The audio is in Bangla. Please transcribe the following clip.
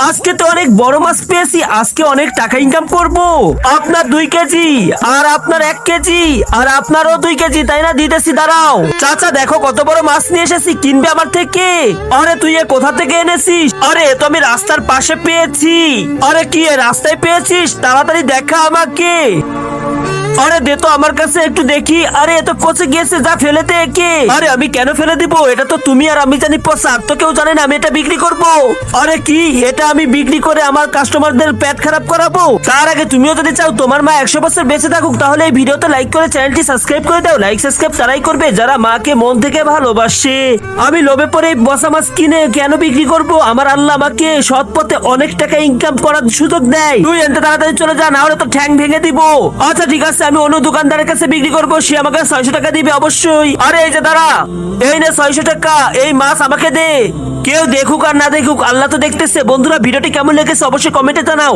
আজকে তো অনেক বড় মাছ পেয়েছি, আজকে অনেক টাকা ইনকাম করব। আপনার দুই কেজি, আর আপনার এক কেজি, আর আপনারও দুই কেজি, তাই না দিতেছি, দাঁড়াও। চাচা, দেখো কত বড় মাছ নিয়ে এসেছি, কিনবে আমার থেকে? আরে, তুই এ কোথা থেকে এনেছিস? আরে তো আমি রাস্তার পাশে পেয়েছি। আরে, কি রাস্তায় পেয়েছিস? তাড়াতাড়ি দেখা আমাকে। আরে দে তো আমার কাছে একটু দেখি। আরে এ তো পচে গিয়েছে যা ফেলে দে একে। আরে আমি কেন ফেলে দিব? এটা তো তুমি আর আমি জানি পচা আর তো কেউ জানে না আমি এটা বিক্রি করব। আরে কি? এটা আমি বিক্রি করে আমার কাস্টমারদের পেট খারাপ করাবো? তার আগে তুমিও যদি চাও তোমার মা একশো বছর বেঁচে থাকুক তাহলে এই ভিডিওতে লাইক করে চ্যানেলটি সাবস্ক্রাইব করে দাও। লাইক সাবস্ক্রাইব তারাই করবে যারা মাকে মন থেকে ভালোবাসে। আমি লোভে পরে এই বসা মাছ কিনে কেন বিক্রি করব? আমার আল্লাহ আমাকে সৎ পথে অনেক টাকা ইনকাম করার সুযোগ দেয়। তুই এনতে তাড়াতাড়ি চলে যা না হলে তো ঠ্যাং ভেঙে দিব। আচ্ছা ঠিক আছে আমি অন্য দোকানদারের কাছে বিক্রি করব, সে আমাকে ছয়শো টাকা দিবে অবশ্যই। আরে, এই যে দাঁড়া, এই না ছয়শো টাকা, এই মাছ আমাকে দে। কেউ দেখুক আর না দেখুক, আল্লাহ তো দেখতেছে। বন্ধুরা, ভিডিওটি কেমন লেগেছে অবশ্যই কমেন্টে জানাও।